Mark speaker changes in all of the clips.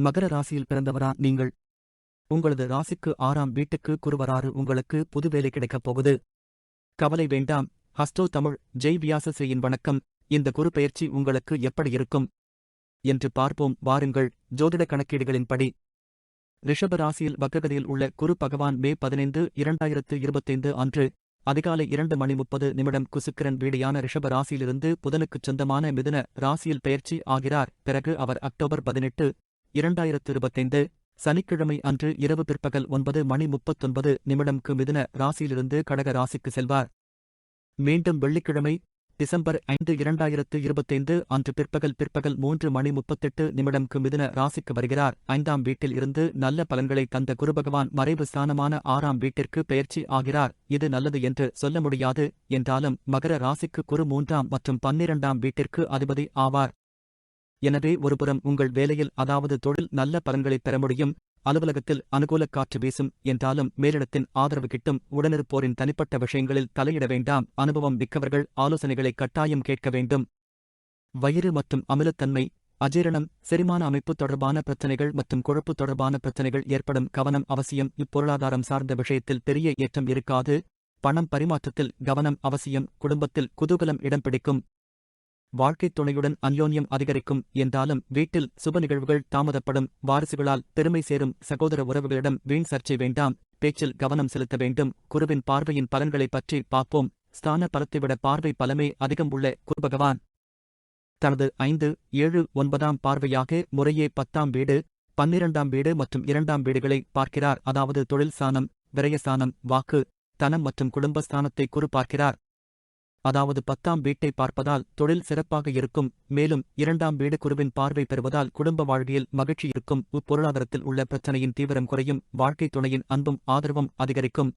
Speaker 1: மகர ராசியில் பிறந்தவரா நீங்கள்? உங்களது ராசிக்கு ஆறாம் வீட்டுக்கு குருவராறு உங்களுக்கு புது வேலை கிடைக்கப் போகுது. கவலை வேண்டாம். ஹஸ்டோ தமிழ் ஜெய் வியாசஸ்ரீயின் வணக்கம். இந்த குரு பெயர்ச்சி உங்களுக்கு எப்படி இருக்கும்? என்று பார்ப்போம். வாருங்கள். ஜோதிட கணக்கீடுகளின்படி. ரிஷப ராசியில் வக்ககதியில் உள்ள குரு பகவான் மே பதினைந்து இரண்டாயிரத்து இருபத்தைந்து அன்று அதிகாலை இரண்டு மணி முப்பது நிமிடம் குசுக்கிரன் வீடியான ரிஷப ராசியிலிருந்து புதனுக்குச் சொந்தமான மிதுன ராசியில் பெயர்ச்சி ஆகிறார். பிறகு அவர் அக்டோபர் பதினெட்டு இரண்டாயிரத்து இருபத்தைந்து சனிக்கிழமை அன்று இரவு பிற்பகல் ஒன்பது மணி முப்பத்தொன்பது நிமிடம்க்கு மிதுன ராசியிலிருந்து கடக ராசிக்கு செல்வார். மீண்டும் வெள்ளிக்கிழமை டிசம்பர் ஐந்து இரண்டாயிரத்து இருபத்தைந்து அன்று பிற்பகல் பிற்பகல் மூன்று மணி முப்பத்தெட்டு நிமிடம்க்கு மிதுன ராசிக்கு வருகிறார். ஐந்தாம் வீட்டில் இருந்து நல்ல பலன்களை தந்த குருபகவான் மறைவு ஸ்தானமான ஆறாம் வீட்டிற்கு பெயர்ச்சி ஆகிறார். இது நல்லது என்று சொல்ல முடியாது. என்றாலும் மகர ராசிக்கு குரு மூன்றாம் மற்றும் பன்னிரண்டாம் வீட்டிற்கு அதிபதி ஆவார். எனவே ஒருபுறம் உங்கள் வேலையில் அதாவது தொழில் நல்ல பலன்களைப் பெற முடியும் அலுவலகத்தில் அனுகூலக் காற்று வீசும் என்றாலும் மேலிடத்தின் ஆதரவு கிட்டும் உடனிருப்போரின் தனிப்பட்ட விஷயங்களில் தலையிட வேண்டாம். அனுபவம் மிக்கவர்கள் ஆலோசனைகளை கட்டாயம் கேட்க வேண்டும். வயிறு மற்றும் அமிலத்தன்மை அஜீரணம் செரிமான அமைப்பு தொடர்பான பிரச்சனைகள் மற்றும் குழப்பு தொடர்பான பிரச்சனைகள் ஏற்படும் கவனம் அவசியம். இப்பொருளாதாரம் சார்ந்த விஷயத்தில் பெரிய ஏற்றம் இருக்காது. பணம் பரிமாற்றத்தில் கவனம் அவசியம். குடும்பத்தில் குதூகலம் இடம் பிடிக்கும். வாழ்க்கைத் துணையுடன் அந்யோன்யம் அதிகரிக்கும் என்றாலும் வீட்டில் சுப நிகழ்வுகள் தாமதப்படும். வாரிசுகளால் பெருமை சேரும் சகோதர உறவுகளிடம் வீண் சர்ச்சை வேண்டாம். பேச்சில் கவனம் செலுத்த வேண்டும். குருவின் பார்வையின் பலன்களைப் பற்றி பார்ப்போம். ஸ்தான பலத்தைவிட பார்வை பலமே அதிகம் உள்ள குருபகவான் தனது ஐந்து ஏழு ஒன்பதாம் பார்வையாக முறையே பத்தாம் வீடு பன்னிரண்டாம் வீடு மற்றும் இரண்டாம் வீடுகளை பார்க்கிறார். அதாவது தொழில் சாணம் விரயசானம் வாக்கு தனம் மற்றும் குடும்பஸ்தானத்தை குறு பார்க்கிறார். அதாவது பத்தாம் வீட்டை பார்ப்பதால் தொழில் சிறப்பாக இருக்கும் மேலும் இரண்டாம் வீடு குருவின் பார்வை பெறுவதால் குடும்ப வாழ்வியல் மகிழ்ச்சி இருக்கும் பொருளாதாரத்தில் உள்ள பிரச்சனையின் தீவிரம் குறையும் வாழ்க்கை துணையின் அன்பும் ஆதரவும் அதிகரிக்கும்.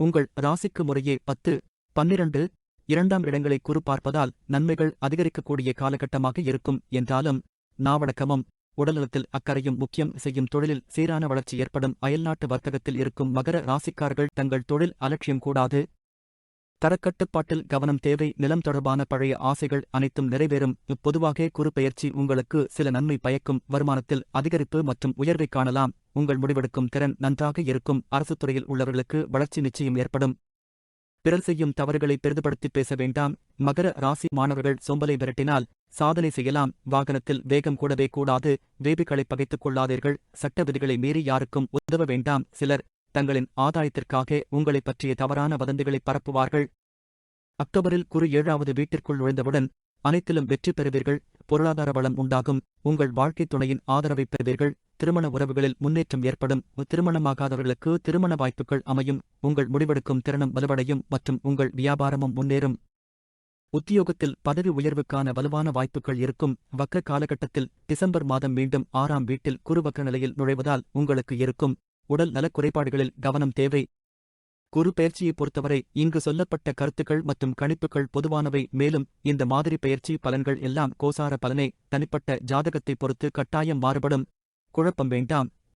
Speaker 1: உங்கள் ராசிக்கு முறையே பத்து பன்னிரண்டு இரண்டாம் இடங்களை குறு பார்ப்பதால் நன்மைகள் அதிகரிக்கக்கூடிய காலகட்டமாக இருக்கும் என்றாலும் நாவடக்கமும் உடல்நலத்தில் அக்கறையும் முக்கியம் செய்யும் தொழிலில் சீரான வளர்ச்சி ஏற்படும் அயல்நாட்டு வர்த்தகத்தில் இருக்கும் மகர ராசிக்காரர்கள் தங்கள் தொழில் அலட்சியம் கூடாது. தரக்கட்டுப்பாட்டில் கவனம் தேவை. நிலம் தொடர்பான பழைய ஆசைகள் அனைத்தும் நிறைவேறும். பொதுவாக குறுப்பெயர்ச்சி உங்களுக்கு சில நன்மை பயக்கும். வருமானத்தில் அதிகரிப்பு மற்றும் உயர்வை காணலாம். உங்கள் முடிவெடுக்கும் திறன் நன்றாக இருக்கும். அரசு துறையில் உள்ளவர்களுக்கு வளர்ச்சி நிச்சயம் ஏற்படும். பிறர் செய்யும் தவறுகளை பெரிதுபடுத்தி பேச வேண்டாம். மகர ராசி மாணவர்கள் சோம்பலை விரட்டினால் சாதனை செய்யலாம். வாகனத்தில் வேகம் கூடவே கூடாது. வேபிகளை பகைத்துக் கொள்ளாதீர்கள். சட்ட விதிகளை மீறி யாருக்கும் உதவ வேண்டாம். சிலர் தங்களின் ஆதாயத்திற்காக உங்களைப் பற்றிய தவறான வதந்திகளை பரப்புவார்கள். அக்டோபரில் குறு ஏழாவது வீட்டிற்குள் நுழைந்தவுடன் அனைத்திலும் வெற்றி பெறுவீர்கள். பொருளாதார வளம் உண்டாகும். உங்கள் வாழ்க்கைத் துணையின் ஆதரவை பெறுவீர்கள். திருமண உறவுகளில் முன்னேற்றம் ஏற்படும். திருமணமாகாதவர்களுக்கு திருமண வாய்ப்புகள் அமையும். உங்கள் முடிவெடுக்கும் திறனும் வலுவடையும் மற்றும் உங்கள் வியாபாரமும் முன்னேறும். உத்தியோகத்தில் பதவி உயர்வுக்கான வலுவான வாய்ப்புகள் இருக்கும். வக்க காலகட்டத்தில் டிசம்பர் மாதம் மீண்டும் ஆறாம் வீட்டில் குறுவக்க நிலையில் நுழைவதால் உங்களுக்கு இருக்கும். உடல் நலக் குறைபாடுகளில் கவனம் தேவை. குரு பயிற்சியை பொறுத்தவரை இங்கு சொல்லப்பட்ட கருத்துக்கள் மற்றும் கணிப்புகள் பொதுவானவை மேலும் இந்த மாதிரி பயிற்சி பலன்கள் எல்லாம் கோசார பலனை தனிப்பட்ட ஜாதகத்தை பொறுத்து கட்டாயம் மாறுபடும். குழப்பம் வேண்டாம்.